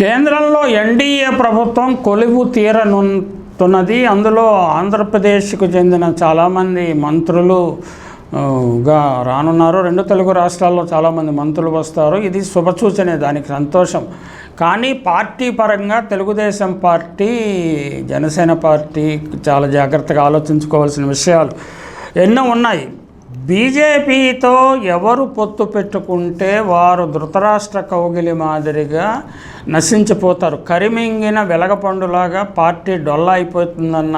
కేంద్రంలో ఎన్డీఏ ప్రభుత్వం కొలువు తీరనుతున్నది అందులో ఆంధ్రప్రదేశ్కు చెందిన చాలామంది మంత్రులు గా రానున్నారు. రెండు తెలుగు రాష్ట్రాల్లో చాలామంది మంత్రులు వస్తారు. ఇది శుభసూచనే దానికి సంతోషం. కానీ పార్టీ పరంగా తెలుగుదేశం పార్టీ జనసేన పార్టీ చాలా జాగ్రత్తగా ఆలోచించుకోవాల్సిన విషయాలు ఎన్నో ఉన్నాయి. బీజేపీతో ఎవరు పొత్తు పెట్టుకుంటే వారు ధృతరాష్ట్ర కౌగిలి మాదిరిగా నశించిపోతారు. కరిమింగిన వెలగపండులాగా పార్టీ డొల్ల అయిపోతుందన్న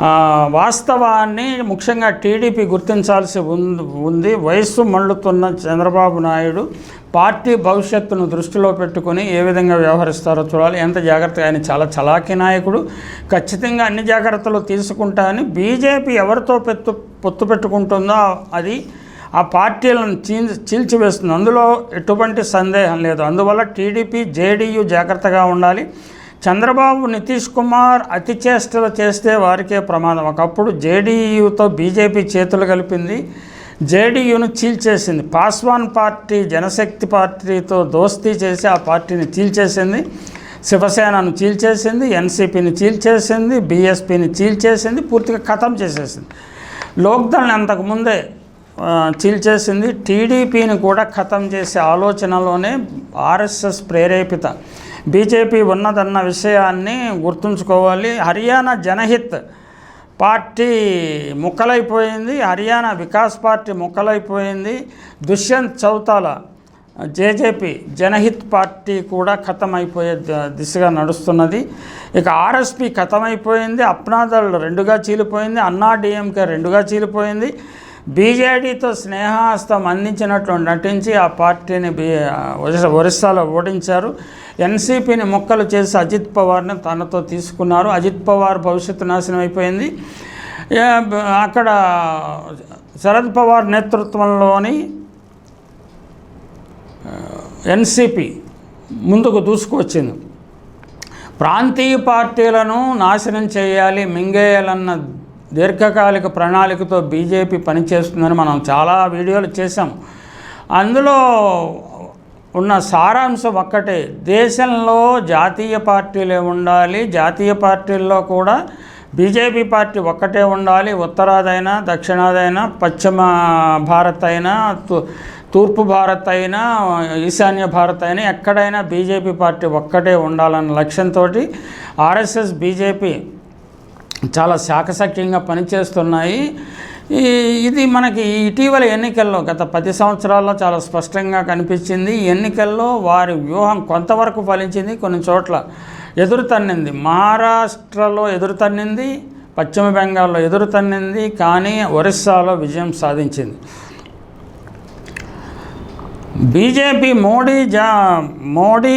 వాస్తవాన్ని ముఖ్యంగా టీడీపీ గుర్తించాల్సి ఉంది ఉంది. వయస్సు మళ్ళుతున్న చంద్రబాబు నాయుడు పార్టీ భవిష్యత్తును దృష్టిలో పెట్టుకొని ఏ విధంగా వ్యవహరిస్తారో చూడాలి. ఎంత జాగ్రత్తగా ఆయన చాలా చలాకీ నాయకుడు. ఖచ్చితంగా అన్ని జాగ్రత్తలు తీసుకుంటా అని బీజేపీ ఎవరితో పెత్తు పొత్తు పెట్టుకుంటుందో అది ఆ పార్టీలను చీల్ చీల్చివేస్తుంది. అందులో ఎటువంటి సందేహం లేదు. అందువల్ల టీడీపీ జేడీయూ జాగ్రత్తగా ఉండాలి. చంద్రబాబు నితీష్ కుమార్ అతి చేష్టలు చేస్తే వారికే ప్రమాదం. ఒకప్పుడు జేడీయూతో బీజేపీ చేతులు కలిపింది జేడీయూను చీల్చేసింది. పాస్వాన్ పార్టీ జనశక్తి పార్టీతో దోస్తీ చేసి ఆ పార్టీని చీల్చేసింది శివసేనను చీల్చేసింది ఎన్సీపీని చీల్చేసింది బీఎస్పీని చీల్చేసింది పూర్తిగా ఖతం చేసేసింది. లోక్దళ్ అంతకుముందే చీల్చేసింది టీడీపీని కూడా ఖతం చేసే ఆలోచనలోనే ఆర్ఎస్ఎస్ ప్రేరేపిత బీజేపీ ఉన్నదన్న విషయాన్ని గుర్తుంచుకోవాలి. హర్యానా జనహిత్ పార్టీ ముక్కలైపోయింది. హర్యానా వికాస్ పార్టీ ముక్కలైపోయింది. దుష్యంత్ చౌతాల జేజేపీ జనహిత్ పార్టీ కూడా ఖతమైపోయే దిశగా నడుస్తున్నది. ఇక ఆర్ఎస్పి ఖతమైపోయింది. అప్నాదళ్ రెండుగా చీలిపోయింది. అన్నా డిఎంకే రెండుగా చీలిపోయింది. బీజేడీతో స్నేహాస్తం అందించినట్లు నటించి ఆ పార్టీని బీ ఒరిస్సాలో ఓడించారు. ఎన్సీపీని మొక్కలు చేసి అజిత్ పవార్ని తనతో తీసుకున్నారు. అజిత్ పవార్ భవిష్యత్తు నాశనం అయిపోయింది. అక్కడ శరద్ పవార్ నేతృత్వంలోని ఎన్సిపి ముందుకు దూసుకువచ్చింది. ప్రాంతీయ పార్టీలను నాశనం చేయాలి మింగేయాలన్న దీర్ఘకాలిక ప్రణాళికతో బీజేపీ పనిచేస్తుందని మనం చాలా వీడియోలు చేసాం అందులో ఉన్న సారాంశం ఒక్కటే. దేశంలో జాతీయ పార్టీలే ఉండాలి జాతీయ పార్టీల్లో కూడా బీజేపీ పార్టీ ఒక్కటే ఉండాలి. ఉత్తరాదైనా దక్షిణాదైనా పశ్చిమ భారత్ అయినా తూ- తూర్పు భారత్ అయినా ఈశాన్య భారత్ అయినా ఎక్కడైనా బీజేపీ పార్టీ ఒక్కటే ఉండాలన్న లక్ష్యంతో ఆర్ఎస్ఎస్ బీజేపీ చాలా శాఖసఖ్యంగా పనిచేస్తున్నాయి. ఇది మనకి ఇటీవల ఎన్నికల్లో గత పది సంవత్సరాల్లో చాలా స్పష్టంగా కనిపించింది. ఎన్నికల్లో వారి వ్యూహం కొంతవరకు ఫలించింది కొన్ని చోట్ల ఎదురు తన్నింది. మహారాష్ట్రలో ఎదురు తన్నింది పశ్చిమ బెంగాల్లో ఎదురు తన్నింది కానీ ఒరిస్సాలో విజయం సాధించింది. బీజేపీ మోడీ జా మోడీ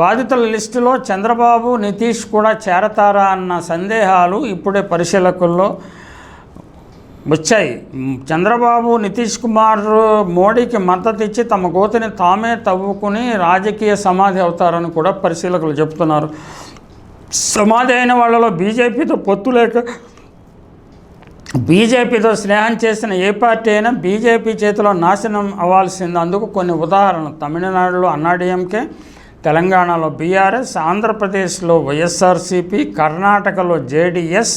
బాధితుల లిస్టులో చంద్రబాబు నితీష్ కూడా చేరతారా అన్న సందేహాలు ఇప్పుడే పరిశీలకుల్లో వచ్చాయి. చంద్రబాబు నితీష్ కుమార్ మోడీకి మద్దతు ఇచ్చి తమ గోతిని తామే తవ్వుకుని రాజకీయ సమాధి అవుతారని కూడా పరిశీలకులు చెప్తున్నారు సమాధి అయిన వాళ్ళలో బీజేపీతో పొత్తు లేక బీజేపీతో స్నేహం చేసిన ఏ పార్టీ అయినా బీజేపీ చేతిలో నాశనం అవ్వాల్సింది. అందుకు కొన్ని ఉదాహరణలు. తమిళనాడులో అన్నాడీఎంకే తెలంగాణలో బీఆర్ఎస్ ఆంధ్రప్రదేశ్లో వైఎస్ఆర్సీపీ కర్ణాటకలో జేడిఎస్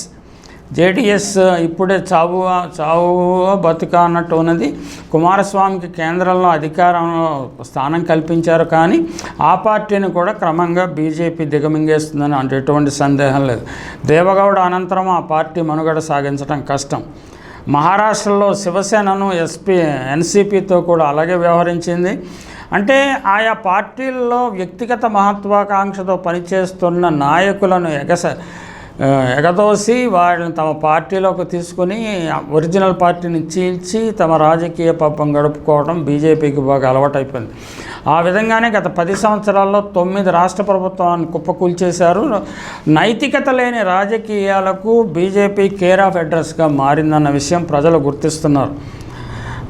జేడిఎస్ ఇప్పుడే చావు చావు బతుక అన్నట్టు ఉన్నది. కుమారస్వామికి కేంద్రంలో అధికారంలో స్థానం కల్పించారు కానీ ఆ పార్టీని కూడా క్రమంగా బీజేపీ దిగమింగేస్తుందని అంటే ఎటువంటి సందేహం లేదు. దేవగౌడ అనంతరం ఆ పార్టీ మనుగడ సాగించడం కష్టం. మహారాష్ట్రలో శివసేనను ఎస్పీ ఎన్సీపీతో కూడా అలాగే వ్యవహరించింది. అంటే ఆయా పార్టీల్లో వ్యక్తిగత మహత్వాకాంక్షతో పనిచేస్తున్న నాయకులను ఎగస ఎగదోసి వాళ్ళని తమ పార్టీలోకి తీసుకుని ఒరిజినల్ పార్టీని చీల్చి తమ రాజకీయ పాపం గడుపుకోవడం బీజేపీకి బాగా అలవాటైపోయింది. ఆ విధంగానే గత పది సంవత్సరాల్లో తొమ్మిది రాష్ట్ర ప్రభుత్వాన్ని కుప్పకూల్చేశారు. నైతికత లేని రాజకీయాలకు బీజేపీ కేర్ ఆఫ్ అడ్రస్గా మారిందన్న విషయం ప్రజలు గుర్తిస్తున్నారు.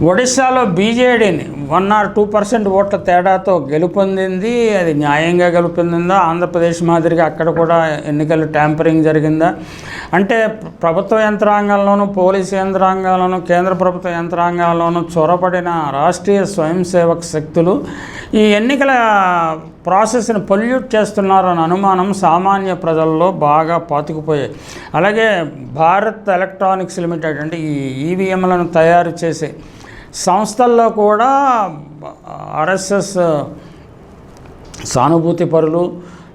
ఒడిశాలో బీజేడీని వన్ ఆర్ టూ పర్సెంట్ ఓట్ల తేడాతో గెలుపొందింది. అది న్యాయంగా గెలుపొందిందా? ఆంధ్రప్రదేశ్ మాదిరిగా అక్కడ కూడా ఎన్నికలు ట్యాంపరింగ్ జరిగిందా? అంటే ప్రభుత్వ యంత్రాంగంలోనూ పోలీసు యంత్రాంగంలోనూ కేంద్ర ప్రభుత్వ యంత్రాంగాల్లోనూ చొరబడిన రాష్ట్రీయ స్వయం సేవక శక్తులు ఈ ఎన్నికల ప్రాసెస్ని పొల్యూట్ చేస్తున్నారన్న అనుమానం సామాన్య ప్రజల్లో బాగా పాతుకుపోయాయి. అలాగే భారత్ ఎలక్ట్రానిక్స్ లిమిటెడ్ అంటే ఈ ఈవీఎంలను తయారు చేసే సంస్థల్లో కూడా ఆర్ఎస్ఎస్ సానుభూతి పరులు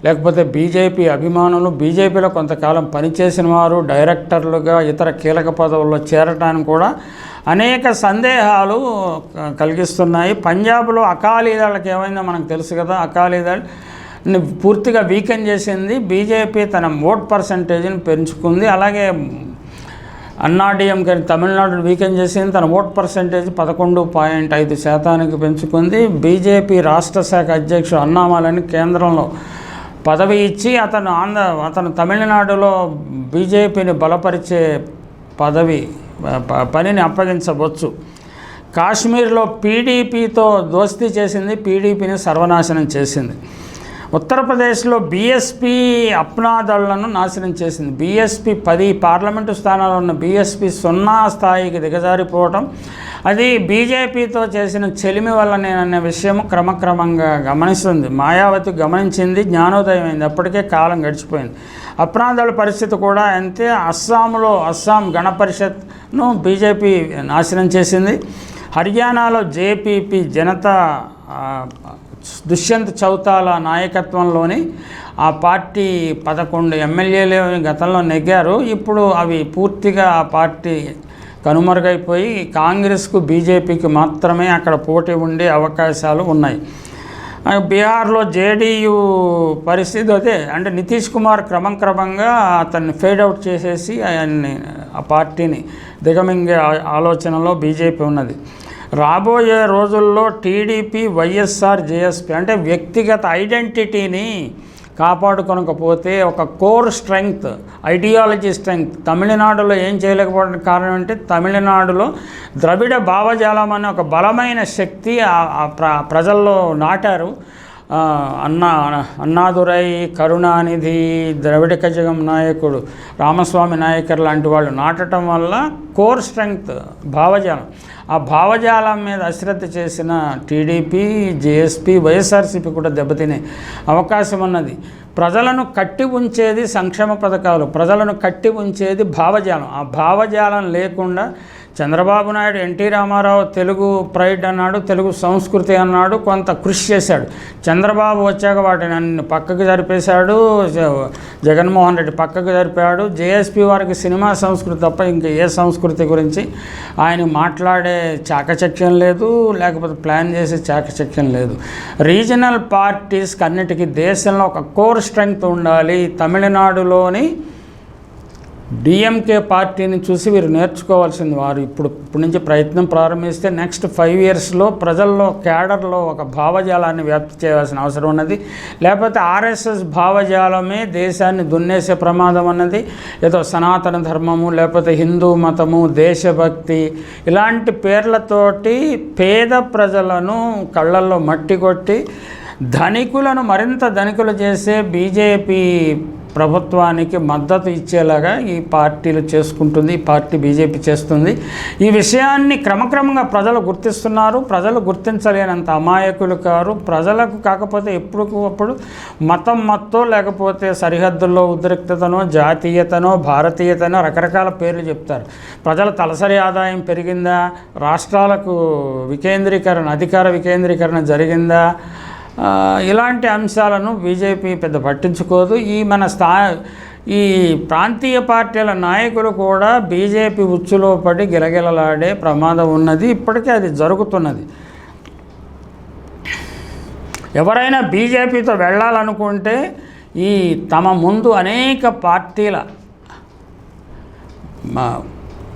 లేకపోతే బీజేపీ అభిమానులు బీజేపీలో కొంతకాలం పనిచేసిన వారు డైరెక్టర్లుగా ఇతర కీలక పదవుల్లో చేరటానికి కూడా అనేక సందేహాలు కలిగిస్తున్నాయి. పంజాబ్లో అకాలీదళకి ఏమైందో మనకు తెలుసు కదా అకాలీదళ్ పూర్తిగా వీకెన్ చేసింది. బీజేపీ తన ఓట్ పర్సంటేజ్ని పెంచుకుంది. అలాగే అన్నాడీఎంకే తమిళనాడు వీకెన్ చేసింది. తన ఓట్ పర్సంటేజ్ పదకొండు పాయింట్ ఐదు శాతానికి పెంచుకుంది. బీజేపీ రాష్ట్ర శాఖ అధ్యక్షుడు అన్నామాలని కేంద్రంలో పదవి ఇచ్చి అతను ఆంధ్ర అతను తమిళనాడులో బీజేపీని బలపరిచే పదవి పనిని అప్పగించవచ్చు. కాశ్మీర్లో పీడీపీతో దోస్తీ చేసింది. పీడీపీని సర్వనాశనం చేసింది. ఉత్తరప్రదేశ్లో బీఎస్పీ అప్నాదళ్ళను నాశనం చేసింది. బీఎస్పీ పది పార్లమెంటు స్థానాల్లో ఉన్న బీఎస్పీ సున్నా స్థాయికి దిగజారిపోవటం అది బీజేపీతో చేసిన చెలిమి వల్ల నేననే విషయం క్రమక్రమంగా గమనిస్తుంది. మాయావతి గమనించింది జ్ఞానోదయం అయింది అప్పటికే కాలం గడిచిపోయింది. అప్రాంతాల పరిస్థితి కూడా అంతే. అస్సాంలో అస్సాం గణ పరిషత్ను బీజేపీ నాశనం చేసింది. హర్యానాలో జేపీపీ జనతా దుష్యంత్ చౌతాల నాయకత్వంలోని ఆ పార్టీ పదకొండు ఎమ్మెల్యేలు గతంలో నెగ్గారు. ఇప్పుడు అవి పూర్తిగా ఆ పార్టీ కనుమరుగైపోయి కాంగ్రెస్కు బీజేపీకి మాత్రమే అక్కడ పోటీ ఉండే అవకాశాలు ఉన్నాయి. బీహార్లో జేడీయూ పరిస్థితి అదే. అంటే నితీష్ కుమార్ క్రమం క్రమంగా అతన్ని ఫేడ్ అవుట్ చేసేసి ఆయన్ని ఆ పార్టీని దిగమింగే ఆలోచనలో బీజేపీ ఉన్నది. రాబోయే రోజుల్లో టీడీపీ వైఎస్ఆర్ జేఎస్పీ అంటే వ్యక్తిగత ఐడెంటిటీని కాపాడుకొనకపోతే ఒక కోర్ స్ట్రెంగ్త్ ఐడియాలజీ స్ట్రెంగ్త్ తమిళనాడులో ఏం చేయలేకపోవడానికి కారణం అంటే తమిళనాడులో ద్రవిడ భావజాలం అనే ఒక బలమైన శక్తి ప్ర ప్రజల్లో నాటారు. అన్నా అన్నాదురై కరుణానిధి ద్రవిడ కజగం నాయకుడు రామస్వామి నాయకర్ లాంటి వాళ్ళు నాటడం వల్ల కోర్ స్ట్రెంగ్త్ భావజాలం. ఆ భావజాలం మీద అశ్రద్ధ చేసిన టీడీపీ జేఎస్పీ వైఎస్ఆర్సీపీ కూడా దెబ్బతినే అవకాశం ఉన్నది. ప్రజలను కట్టి ఉంచేది సంక్షేమ పథకాలు ప్రజలను కట్టి ఉంచేది భావజాలం. ఆ భావజాలం లేకుండా చంద్రబాబు నాయుడు ఎన్టీ రామారావు తెలుగు ప్రైడ్ అన్నాడు తెలుగు సంస్కృతి అన్నాడు కొంత కృషి చేశాడు. చంద్రబాబు వచ్చాక వాటిని అన్ని పక్కకు జరిపేశాడు జ- జగన్మోహన్ రెడ్డి పక్కకు జరిపాడు. జేఎస్పీ వారికి సినిమా సంస్కృతి తప్ప ఇంకా ఏ సంస్కృతి గురించి ఆయన మాట్లాడే చాకచక్యం లేదు లేకపోతే ప్లాన్ చేసే చాకచక్యం లేదు. రీజనల్ పార్టీస్కి అన్నిటికీ దేశంలో ఒక కోర్ స్ట్రెంగ్త్ ఉండాలి. తమిళనాడులోని డిఎంకే పార్టీని చూసి వీరు నేర్చుకోవాల్సింది వారు. ఇప్పుడు ఇప్పటి నుంచి ప్రయత్నం ప్రారంభిస్తే నెక్స్ట్ ఫైవ్ ఇయర్స్లో ప్రజల్లో క్యాడర్లో ఒక భావజాలాన్ని వ్యాప్తి చేయాల్సిన అవసరం ఉన్నది. లేకపోతే ఆర్ఎస్ఎస్ భావజాలమే దేశాన్ని దున్నేసే ప్రమాదం అన్నది. ఏదో సనాతన ధర్మము లేకపోతే హిందూ మతము దేశభక్తి ఇలాంటి పేర్లతోటి పేద ప్రజలను కళ్ళల్లో మట్టి కొట్టి ధనికులను మరింత ధనికులు చేసే బీజేపీ ప్రభుత్వానికి మద్దతు ఇచ్చేలాగా ఈ పార్టీలు చేసుకుంటుంది ఈ పార్టీ బీజేపీ చేస్తుంది. ఈ విషయాన్ని క్రమక్రమంగా ప్రజలు గుర్తిస్తున్నారు. ప్రజలు గుర్తించలేనంత అమాయకులు కారు. ప్రజలకు కాకపోతే ఎప్పుడు అప్పుడు మతం మత్తో లేకపోతే సరిహద్దుల్లో ఉద్రిక్తతనో జాతీయతనో భారతీయతనో రకరకాల పేర్లు చెప్తారు. ప్రజల తలసరి ఆదాయం పెరిగిందా? రాష్ట్రాలకు వికేంద్రీకరణ అధికార వికేంద్రీకరణ జరిగిందా? ఇలాంటి అంశాలను బీజేపీ పెద్ద పట్టించుకోదు. ఈ మన స్థా ఈ ప్రాంతీయ పార్టీల నాయకులు కూడా బీజేపీ ఉచ్చులో పడి గిలగిలలాడే ప్రమాదం ఉన్నది. ఇప్పటికే అది జరుగుతున్నది. ఎవరైనా బీజేపీతో వెళ్ళాలనుకుంటే ఈ తమ ముందు అనేక పార్టీల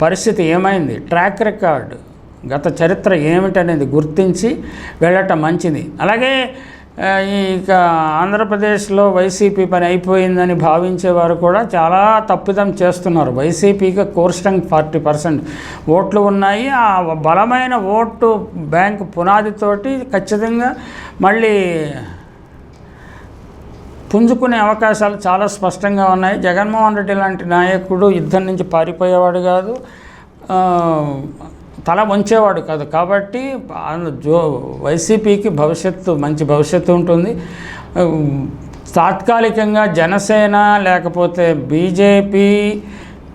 పరిస్థితి ఏమైంది? Track record. గత చరిత్ర ఏమిటనేది గుర్తించి వెళ్ళటం మంచిది. అలాగే ఇక ఆంధ్రప్రదేశ్లో వైసీపీ పని అయిపోయిందని భావించేవారు కూడా చాలా తప్పిదం చేస్తున్నారు. వైసీపీకి కోర్ ఫార్టీ పర్సెంట్ ఓట్లు ఉన్నాయి. ఆ బలమైన ఓటు బ్యాంక్ పునాదితోటి ఖచ్చితంగా మళ్ళీ పుంజుకునే అవకాశాలు చాలా స్పష్టంగా ఉన్నాయి. జగన్మోహన్ రెడ్డి లాంటి నాయకుడు యుద్ధం నుంచి పారిపోయేవాడు కాదు. తల వంచేవాడు కాదు. కాబట్టి జో వైసీపీకి భవిష్యత్తు మంచి భవిష్యత్తు ఉంటుంది. తాత్కాలికంగా జనసేన లేకపోతే బీజేపీ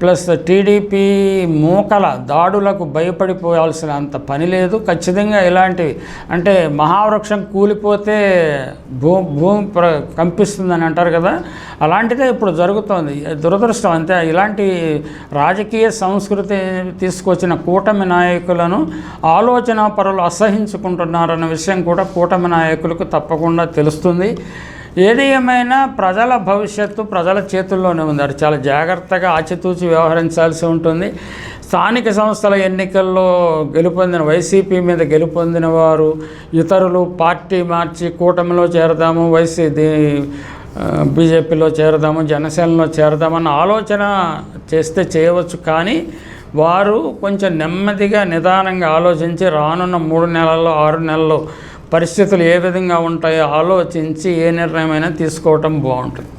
ప్లస్ టీడీపీ మూకల దాడులకు భయపడిపోవాల్సిన అంత పని లేదు. ఖచ్చితంగా ఇలాంటివి అంటే మహావృక్షం కూలిపోతే భూ భూమి ప్ర కంపిస్తుందని అంటారు కదా. అలాంటిదే ఇప్పుడు జరుగుతోంది. దురదృష్టం అంతే. ఇలాంటి రాజకీయ సంస్కృతి తీసుకొచ్చిన కూటమి నాయకులను ఆలోచన పరులు అసహించుకుంటున్నారన్న విషయం కూడా కూటమి నాయకులకు తప్పకుండా తెలుస్తుంది. ఏది ఏమైనా ప్రజల భవిష్యత్తు ప్రజల చేతుల్లోనే ఉంది. అది చాలా జాగ్రత్తగా ఆచితూచి వ్యవహరించాల్సి ఉంటుంది. స్థానిక సంస్థల ఎన్నికల్లో గెలుపొందిన వైసీపీ మీద గెలుపొందిన వారు ఇతరులు పార్టీ మార్చి కూటమిలో చేరదాము వైసీ బీజేపీలో చేరదాము జనసేనలో చేరదామన్న ఆలోచన చేస్తే చేయవచ్చు. కానీ వారు కొంచెం నెమ్మదిగా నిదానంగా ఆలోచించి రానున్న మూడు నెలల్లో ఆరు నెలల్లో పరిస్థితులు ఏ విధంగా ఉంటాయో ఆలోచించి ఏ నిర్ణయమైనా తీసుకోవటం బాగుంటుంది.